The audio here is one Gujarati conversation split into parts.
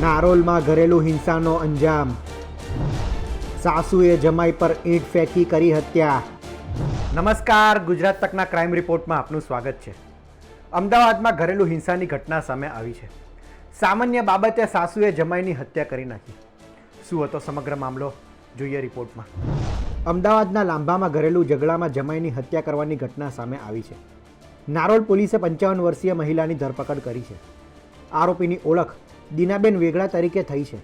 નારોલમાં ઘરેલું હિંસાનો અંજામ. સાસુએ જમાઈ પર ઈંટ ફેંકી કરી હત્યા. નમસ્કાર, ગુજરાત તકના ક્રાઇમ રિપોર્ટમાં આપનું સ્વાગત છે. અમદાવાદમાં ઘરેલું હિંસાની ઘટના સામે આવી છે. સામાન્ય બાબતે સાસુએ જમાઈની હત્યા કરી નાખી. શું હતો સમગ્ર મામલો? જોઈએ રિપોર્ટમાં. અમદાવાદના લાંબામાં ઘરેલું ઝઘડામાં જમાઈની હત્યા કરવાની ઘટના સામે આવી છે. નારોલ પોલીસે પંચાવન વર્ષીય મહિલાની ધરપકડ કરી છે. આરોપીની ઓળખ દીનાબેન વેગડા તરીકે થઈ છે.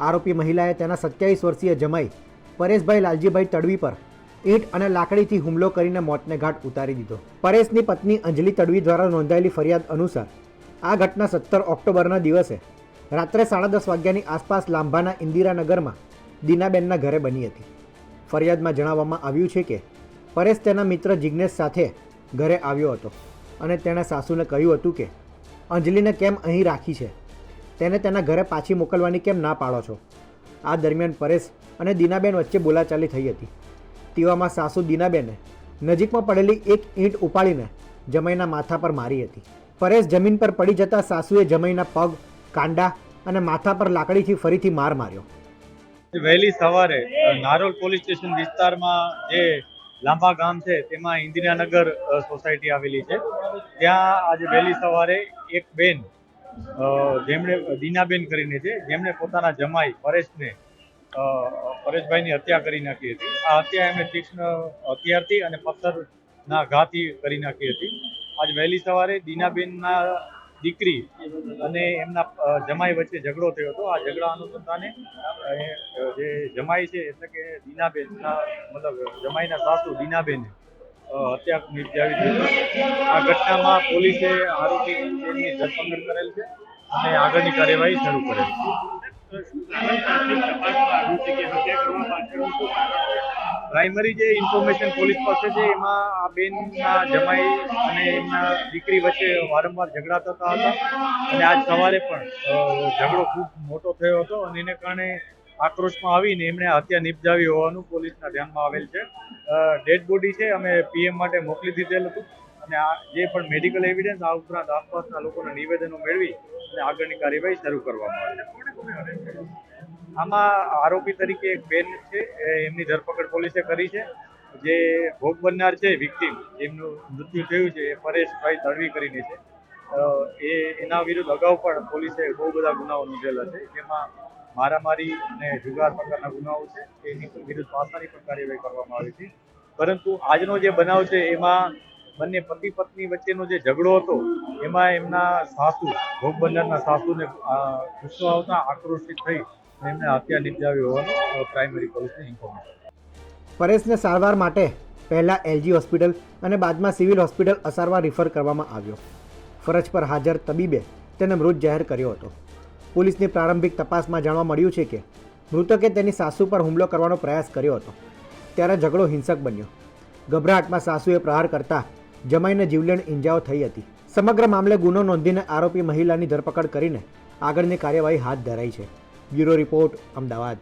આરોપી મહિલાએ તેના સત્યાવીસ વર્ષીય જમાઈ પરેશભાઈ લાલજીભાઈ તડવી પર ઈંટ અને લાકડીથી હુમલો કરીને મોતને ઘાટ ઉતારી દીધો. પરેશની પત્ની અંજલિ તડવી દ્વારા નોંધાયેલી ફરિયાદ અનુસાર આ ઘટના સત્તર ઓક્ટોબરના દિવસે રાત્રે સાડા દસ વાગ્યાની આસપાસ લાંભાના ઇન્દિરાનગરમાં દીનાબેનના ઘરે બની હતી. ફરિયાદમાં જણાવવામાં આવ્યું છે કે પરેશ તેના મિત્ર જિજ્ઞેશ સાથે ઘરે આવ્યો હતો અને તેણે સાસુને કહ્યું હતું કે, અંજલિને કેમ અહીં રાખી છે? તેને તેના ઘરે પાછી મોકલવાની કેમ ના પાડો છો? આ દરમિયાન પરેશ અને દીનાબેન વચ્ચે બોલાચાલી થઈ હતી. તેવામાં સાસુ દીનાબેને નજીકમાં પડેલી એક ઈંટ ઉપાડીને જમઈના માથા પર મારી હતી. પરેશ જમીન પર પડી જતાં સાસુએ જમઈના પગ, કાંડા અને માથા પર લાકડીથી ફરીથી માર માર્યો. વહેલી સવારે નારોલ પોલીસ સ્ટેશન વિસ્તારમાં જે લાંબા ગામ છે, તેમાં ઇન્દિરાનગર સોસાયટી આવેલી છે. ત્યાં આજે વહેલી સવારે એક બેન જેમણે, દીનાબેન કરીને છે, જેમણે પોતાના જમાઈ પરેશને પરેશભાઈની હત્યા કરી નાખી હતી. આ હત્યા એમણે તીક્ષ્ણ હથિયારથી અને પથ્થરના ઘાથી કરી નાખી હતી. આજ વહેલી સવારે દીનાબેનના દીકરી અને એમના જમાઈ વચ્ચે ઝઘડો થયો હતો. આ ઝઘડા અનુસંધાને જે જમાઈ છે, એટલે કે દીનાબેનના, મતલબ જમાઈના સાસુ દીનાબેને હત્યા નિર્જાવી દીધી આ ઘટનામાં પોલીસે આરોપી બેનની ધરપકડ કરેલ છે અને આગળની કાર્યવાહી શરૂ કરેલ છે. પ્રાઇમરી જે ઇન્ફોર્મેશન પોલીસ પાસે છે, એમાં આ બેનના જમાઈ અને એમના દીકરી વચ્ચે વારંવાર ઝઘડા થતા હતા. અને આજ સવારે પણ ઝઘડો ખૂબ મોટો થયો હતો અને એને કારણે આક્રોશમાં આવીને એમણે હત્યા નિપજાવી હોવાનું પોલીસના ધ્યાનમાં આવેલ છે. ડેડ બોડી છે, અમે પીએમ માટે મોકલી દીધેલ હતું. અને આ જે પણ મેડિકલ એવિડન્સ, આ ઉપરાંત આસપાસના લોકોના નિવેદનો મેળવી અને આગળની કાર્યવાહી શરૂ કરવામાં આવી. આમાં આરોપી તરીકે એક બેન છે એમની ધરપકડ પોલીસે કરી છે. જે ભોગ બનનાર છે, વિક્ટીમ, જેમનું મૃત્યુ થયું છે, એ પરેશભાઈ તડવી કરીને છે. એ એના વિરુદ્ધ અગાઉ પણ પોલીસે બહુ બધા ગુનાઓ નોંધેલા છે. જેમાં મારામારી અને જુગાર પ્રકારના ગુનાઓ છે એની વિરુદ્ધ પાસાની પણ કાર્યવાહી કરવામાં આવી છે પરંતુ આજનો જે બનાવ છે, એમાં બંને પતિ પત્ની વચ્ચેનો જે ઝઘડો હતો, એમાં એમના સાસુ, ભોગ સાસુને ગુસ્સો આવતા આક્રોશિત થઈ એમને હત્યા નિપજાવી હોવાનું પ્રાઇમરી પોલીસને ઇન્ફોર્મેશન પરેશને સારવાર માટે પહેલાં એલજી હોસ્પિટલ અને બાદમાં સિવિલ હોસ્પિટલ અસારવા રિફર કરવામાં આવ્યો. ફરજ પર હાજર તબીબે તેને મૃત જાહેર કર્યો હતો. પોલીસની પ્રારંભિક તપાસમાં જાણવા મળ્યું છે કે મૃતકે તેની સાસુ પર હુમલો કરવાનો પ્રયાસ કર્યો હતો. ત્યારે ઝઘડો હિંસક બન્યો. ગભરાટમાં સાસુએ પ્રહાર કરતા જમાઈને જીવલેણ ઈંજાઓ થઈ હતી. સમગ્ર મામલે ગુનો નોંધીને આરોપી મહિલાની ધરપકડ કરીને આગળની કાર્યવાહી હાથ ધરાઈ છે. Bureau report, Ahmedabad.